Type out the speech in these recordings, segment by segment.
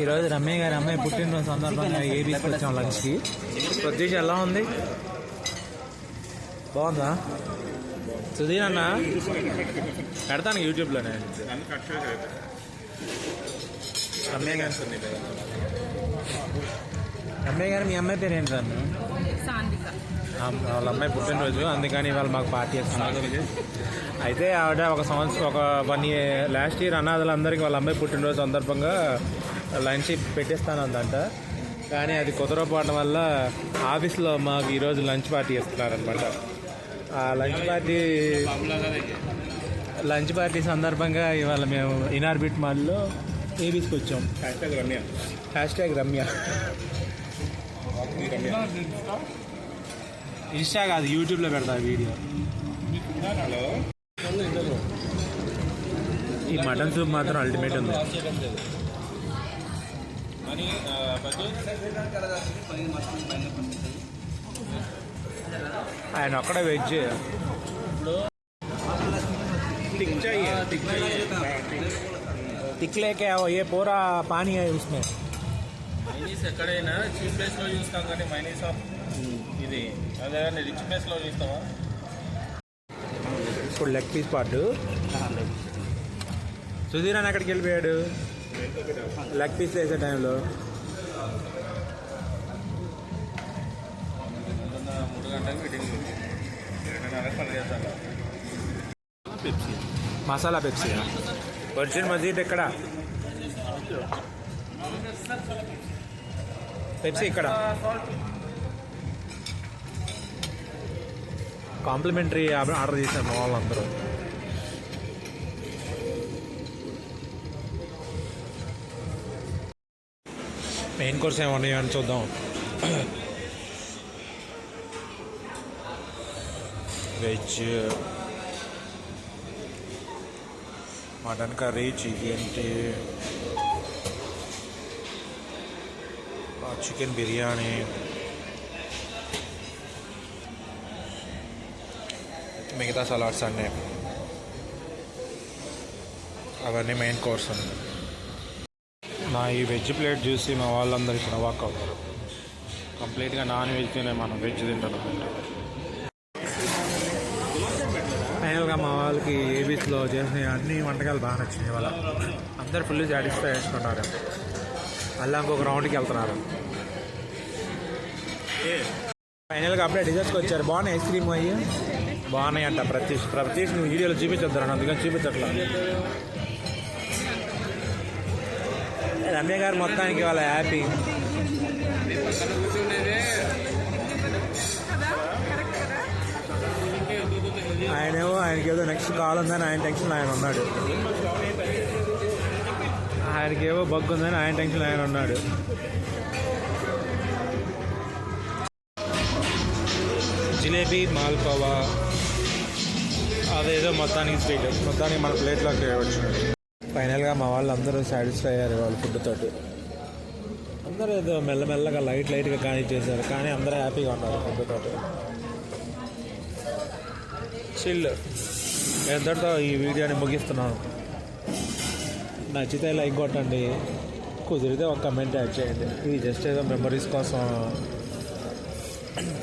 ఈరోజు రమ్య గారి అమ్మాయి పుట్టినరోజు సందర్భంగా ఏబీస్కి వచ్చాం లంచ్కి ప్రత్యేష్ ఎలా ఉంది? బాగుందా? సుధీర్ అన్న పెడతాను యూట్యూబ్లోనే. రమ్య గారు. రమ్య గారు మీ అమ్మాయి పేరు ఏంటి వాళ్ళ అమ్మాయి పుట్టినరోజు అందుకని వాళ్ళు మాకు పార్టీ చేస్తున్నారు అయితే ఆవిడ ఒక సంవత్సరం ఒక వన్ ఇయర్ లాస్ట్ ఇయర్ అనాథలందరికీ వాళ్ళ అమ్మాయి పుట్టినరోజు సందర్భంగా లంచ్ పెట్టిస్తానందంట. కానీ అది కుదరపోవడం వల్ల ఆఫీస్లో మాకు ఈరోజు లంచ్ పార్టీ ఇస్తున్నారనమాట ఆ లంచ్ పార్టీ లంచ్ పార్టీ సందర్భంగా ఇవాళ మేము ఇనార్బిట్ మాల్లో ఏబీస్కి వచ్చాం. Hash tag Ramya. Hash tag Ramya. Insta కాదు యూట్యూబ్లో పెడతా వీడియో హలో ఈ మటన్ సూప్ మాత్రం అల్టిమేట్ ఉంది అని బజాజ్ ఆయన ఒక్కడే వెజ్ टिक चाहिए टिक चाहिए टिक लेके आओ ये पूरा पानी है उसमें మైనీస్ ఎక్కడైనా చీప్ ప్లేస్లో చూస్తాం కానీ మైనీస్ ఆఫ్ ఇది. అదే రిచ్ ప్లేస్లో చూస్తావా? ఇప్పుడు లెగ్ పీస్ పార్ట్ సుధీర్ అని ఎక్కడికి వెళ్ళిపోయాడు? లెగ్ పీస్ వేసే టైంలో మూడు గంటలకు meeting Pepsi. Masala Pepsi virgin mojito ఎక్కడ? పెప్సీ ఇక్కడ. కాంప్లిమెంటరీ ఆర్డర్ చేశారు మా వాళ్ళందరూ. మెయిన్ కోర్స్ ఏమన్నాయో అని చూద్దాం. Veg mutton curry chicken chicken biryani మిగతా సలాడ్స్ అన్నీ. అవన్నీ మెయిన్ కోర్స్ అండి నా ఈ వెజ్ ప్లేట్ చూసి మా వాళ్ళందరూ ఇక్కడ వాక్ అవుతారు. కంప్లీట్గా నాన్ వెజ్ తినే మనం వెజ్ తింటాను ఫైనల్గా మా వాళ్ళకి ఏబీస్లో చేసిన అన్ని వంటకాలు బాగా నచ్చినాయి వాళ్ళ అందరు ఫుల్ సాటిస్ఫై చేసుకున్నారు. మళ్ళీ ఇంకొక రౌండ్కి వెళ్తున్నారు. ఫైనల్గా అప్పుడే డిజర్ట్స్కి వచ్చారు. బాగున్నాయి ఐస్ క్రీమ్ అయ్యి. బాగున్నాయి అంట ప్రతీష్ ప్రతీష్ నువ్వు వీడియోలో చూపించొద్దు అందుకని చూపించట్లా. రమ్య గారు మొత్తానికి వాళ్ళ హ్యాపీ ఆయనేమో ఆయనకి ఏదో నెక్స్ట్ కాల్ ఉందని ఆయన టెన్షన్ ఆయన ఉన్నాడు. ఆయనకేవో బగ్గు ఉందని ఆయన టెన్షన్ ఆయన ఉన్నాడు. జిలేబీ మాల్కోవా అదేదో మొత్తానికి స్వీట్ మొత్తానికి మన ప్లేట్లోకి వచ్చినట్టు ఫైనల్గా మా వాళ్ళు అందరూ సాటిస్ఫై అయ్యారు వాళ్ళ ఫుడ్ తోటి. అందరూ ఏదో మెల్లమెల్లగా లైట్ లైట్గా కానీ చేశారు కానీ అందరూ హ్యాపీగా ఉన్నారు ఫుడ్ తోటి. చిల్ ఎంతటితో ఈ వీడియోని ముగిస్తున్నాను. నచ్చితే లైక్ కొట్టండి. కుదిరితే ఒక కమెంట్ యాడ్ చేయండి. ఇది జస్ట్ ఏదో మెమరీస్ కోసం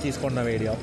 తీసుకున్న వీడియో.